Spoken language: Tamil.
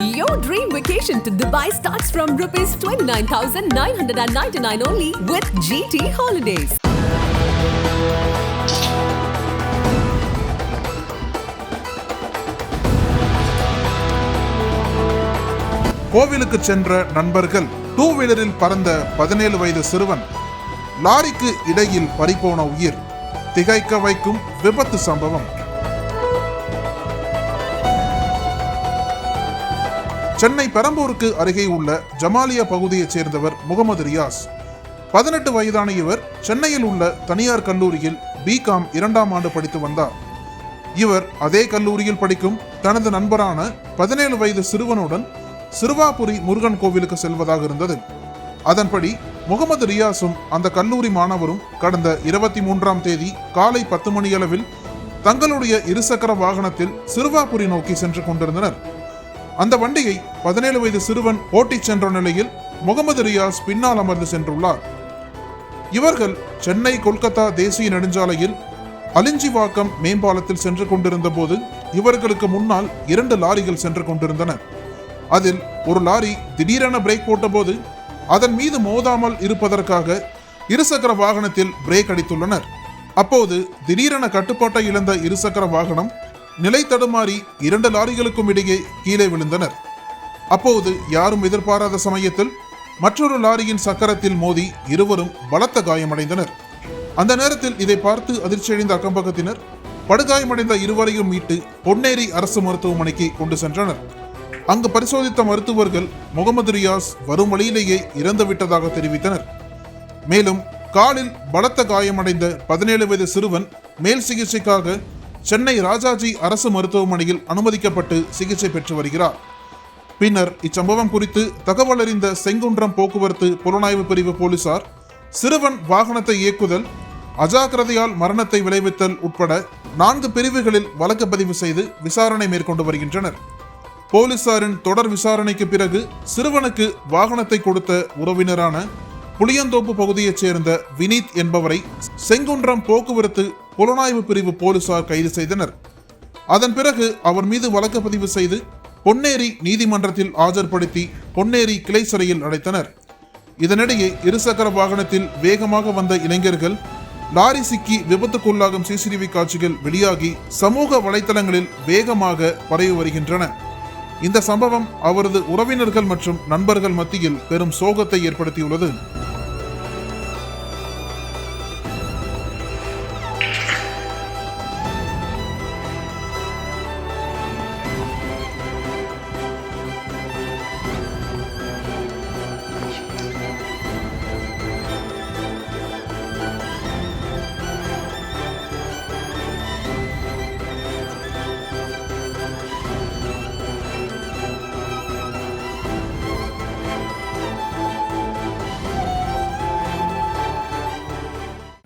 Your dream vacation to Dubai starts from rupees 29,999 only with GT Holidays. கோவிலுக்கு சென்ற நண்பர்கள் டூ வீலரில் பறந்த பதினேழு வயது சிறுவன் லாரிக்கு இடையில் பறிபோன உயிர் திகைக்க வைக்கும் விபத்து சம்பவம் சென்னை பெரம்பூருக்கு அருகே உள்ள ஜமாலியா பகுதியைச் சேர்ந்தவர் முகமது ரியாஸ். பதினெட்டு வயதான இவர் சென்னையில் உள்ள தனியார் கல்லூரியில் பிகாம் இரண்டாம் ஆண்டு படித்து வந்தார். இவர் அதே கல்லூரியில் படிக்கும் தனது நண்பரான பதினேழு வயது சிறுவனுடன் சிறுவாபுரி முருகன் கோவிலுக்கு செல்வதாக இருந்தது. அதன்படி முகமது ரியாஸும் அந்த கல்லூரி மாணவரும் கடந்த இருபத்தி மூன்றாம் தேதி காலை பத்து மணியளவில் தங்களுடைய இருசக்கர வாகனத்தில் சிறுவாபுரி நோக்கி சென்று கொண்டிருந்தனர். அந்த வண்டியை பதினேழு வயது சிறுவன் ஓட்டிச் சென்ற நிலையில் முகமது ரியாஸ் பின்னால் அமர்ந்து சென்றுள்ளார். இவர்கள் சென்னை கொல்கத்தா தேசிய நெடுஞ்சாலையில் அலிஞ்சிவாக்கம் மேம்பாலத்தில் சென்று கொண்டிருந்த போது இவர்களுக்கு முன்னால் இரண்டு லாரிகள் சென்று கொண்டிருந்தன. அதில் ஒரு லாரி திடீரென பிரேக் போட்டபோது அதன் மீது மோதாமல் இருப்பதற்காக இருசக்கர வாகனத்தில் பிரேக் அடித்துள்ளனர். அப்போது திடீரென கட்டுப்பாட்டை இழந்த இருசக்கர வாகனம் நிலை தடுமாறி இரண்டு லாரிகளுக்கும் இடையே கீழே விழுந்தனர். அப்போது யாரும் எதிர்பாராத சமயத்தில் மற்றொரு லாரியின் சக்கரத்தில் மோதி இருவரும் பலத்த காயமடைந்தனர். அந்த நேரத்தில் இதை பார்த்து அதிர்ச்சியடைந்த அக்கம்பக்கத்தினர் படுகாயமடைந்த இருவரையும் மீட்டு பொன்னேரி அரசு மருத்துவமனைக்கு கொண்டு சென்றனர். அங்கு பரிசோதித்த மருத்துவர்கள் முகமது ரியாஸ் வரும் வழியிலேயே இறந்து விட்டதாக தெரிவித்தனர். மேலும் காலில் பலத்த காயமடைந்த பதினேழு வயது சிறுவன் மேல் சிகிச்சைக்காக சென்னை ராஜாஜி அரசு மருத்துவமனையில் அனுமதிக்கப்பட்டு சிகிச்சை பெற்று வருகிறார். பின்னர் இச்சம்பவம் குறித்து தகவல் அறிந்த செங்குன்றம் போக்குவரத்து புலனாய்வு பிரிவு போலீசார் சிறுவன் வாகனத்தை இயக்குதல் அஜாக்கிரதையால் மரணத்தை விளைவித்தல் உட்பட நான்கு பிரிவுகளில் வழக்கு பதிவு செய்து விசாரணை மேற்கொண்டு வருகின்றனர். போலீசாரின் தொடர் விசாரணைக்கு பிறகு சிறுவனுக்கு வாகனத்தை கொடுத்த உறவினரான புளியந்தோப்பு பகுதியைச் சேர்ந்த வினீத் என்பவரை செங்குன்றம் போக்குவரத்து புலனாய்வு பிரிவு போலீசார் கைது செய்தனர். அதன் பிறகு அவர் மீது வழக்கு பதிவு செய்து பொன்னேரி நீதிமன்றத்தில் ஆஜர்படுத்தி பொன்னேரி கிளை சிறையில் அடைத்தனர். இதனிடையே இருசக்கர வாகனத்தில் வேகமாக வந்த இளைஞர்கள் லாரி சிக்கி விபத்துக்குள்ளாகும் சிசிடிவி காட்சிகள் வெளியாகி சமூக வலைதளங்களில் வேகமாக பரவி வருகின்றன. இந்த சம்பவம் அவரது உறவினர்கள் மற்றும் நண்பர்கள் மத்தியில் பெரும் சோகத்தை ஏற்படுத்தியுள்ளது.